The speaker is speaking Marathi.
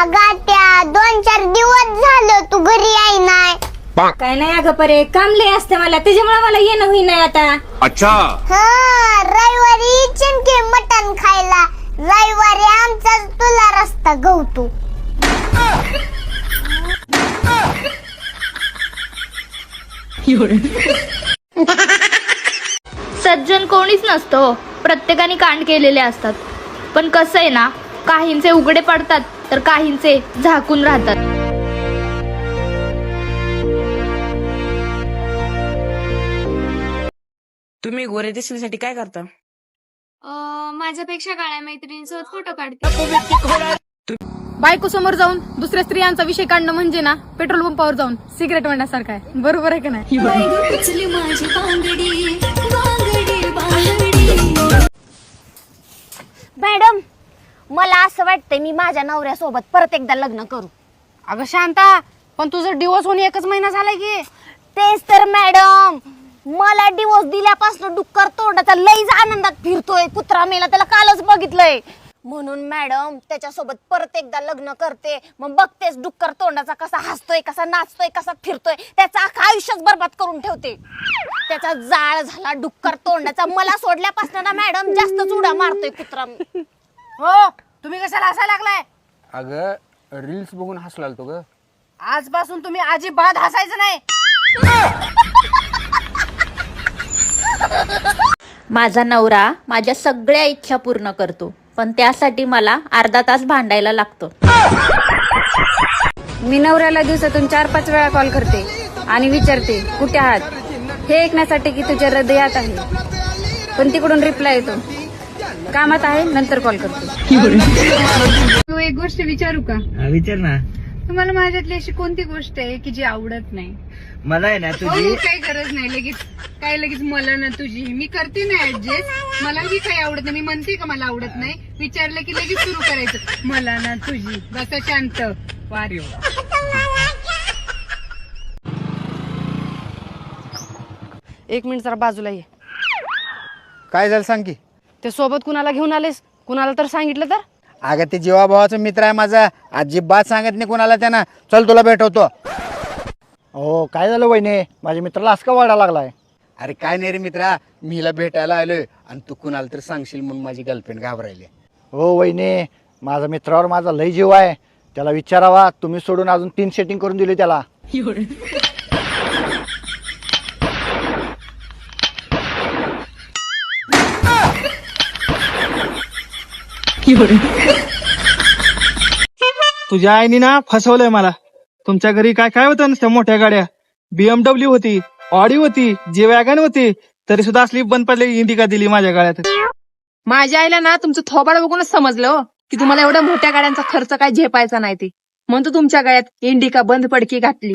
अगा त्या दोन चार दिवस झालं तू घरी आई नाही. काय नाही अगं परे काम लय असते मला त्याच्यामुळे मला येणं होईना आता. अच्छा. हा रविवारी चिंके मटण खायला. रविवारी आमचाच तुला रस्ता गवतो. सज्जन कोणीच नसतं हो. प्रत्येकाने कांड केलेले असतात. पण कसं आहे ना काहींचे उघडे पडतात. तर काहींचे झाकून राहतात. तुम्ही गोरे दिसण्यासाठी काय करता? माझ्यापेक्षा काळ्या मैत्रिणीसोबत फोटो काढते. बायको समोर जाऊन दुसऱ्या स्त्रियांचा विषय काढणं म्हणजे ना पेट्रोल पंपावर जाऊन सिगरेट म्हणण्यासारखं आहे. बरोबर आहे का नाही? मॅडम मला असं वाटतंय मी माझ्या नवऱ्यासोबत परत एकदा लग्न करू. अगं शांता पण तुझं डिवोर्स होऊन एकच महिना झालाय की. तेच तर मॅडम मला डिवोर्स दिल्यापासून डुक्कर तोंडाचा लईच आनंदात फिरतोय. कुत्रा मेला त्याला कालच बघितलंय. म्हणून मॅडम त्याच्यासोबत परत एकदा लग्न करते. मग बघतेच डुक्कर तोंडाचा कसा हसतोय कसा नाचतोय कसा फिरतोय. त्याचं अख्खं आयुष्यच बरबाद करून ठेवते. त्याचा जाळ झाला डुक्कर तोंडाचा. मला सोडल्यापासून ना मॅडम जास्तच उड्या मारतोय कुत्रा. हो तुम्ही कशाला हसायला लागलाय? अगं रील्स बघून हसलाल तो ग. आजपासून तुम्ही अजिबात हसायचं नाही. माझा नवरा माझ्या सगळ्या इच्छा पूर्ण करतो पण त्यासाठी मला अर्धा तास भांडायला लागतो. मी नवऱ्याला दिवसातून चार पाच वेळा कॉल करते आणि विचारते कुठे आहात? हे ऐकण्यासाठी की तुझ्या हृदयात आहे. पण तिकडून रिप्लाय येतो. कामात आहे नंतर कॉल करतो. तू एक गोष्ट विचारू का? विचार ना. तुम्हाला माझ्यातली अशी कोणती गोष्ट आहे की जी आवडत नाही? मला आहे ना हो, काही गरज नाही लगेच काय लगेच मला ना तुझी. मी करते ना ऍडजस्ट मलाही काही आवडत नाही. मी म्हणते का मला आवडत नाही? विचारलं की लगेच सुरू करायचं. मला ना तुझी. बसा शांत. वारे एक मिनिट जरा बाजूला ये. काय झालं सांग की? ते सोबत कुणाला घेऊन आलेस? कुणाला तर सांगितलं तर? अगं ते जीवाभावाचा मित्र आहे माझा. अजिबात सांगत नाही कोणाला त्यांना. चल तुला भेटवतो. हो काय झालं वहिने? माझ्या मित्राला असं का वाढा लागलाय. अरे काय नाही रे मित्रा. मी हिला भेटायला आलोय आणि तू कुणाला तर सांगशील म्हणून माझी गर्लफ्रेंड घाबरायली. हो वहिने. माझा मित्रावर माझा लय जीव आहे. त्याला विचारावा. तुम्ही सोडून अजून तीन सेटिंग करून दिली त्याला. तुझ्या आईने ना फसवलंय मला. तुमच्या घरी काय काय होतं त्या मोठ्या गाड्या? बीएमडब्ल्यू होती ऑडी होती जे वॅगन होती तरी सुद्धा असली बंद पडलेली इंडिका दिली माझ्या गाड्यात माझ्या आईला ना तुमचं थोबाड बघूनच समजलं हो, की तुम्हाला एवढ्या मोठ्या गाड्यांचा खर्च काय झेपायचा नाही ते. म्हणतो तुमच्या गळ्यात इंडिका बंद पडकी घातली.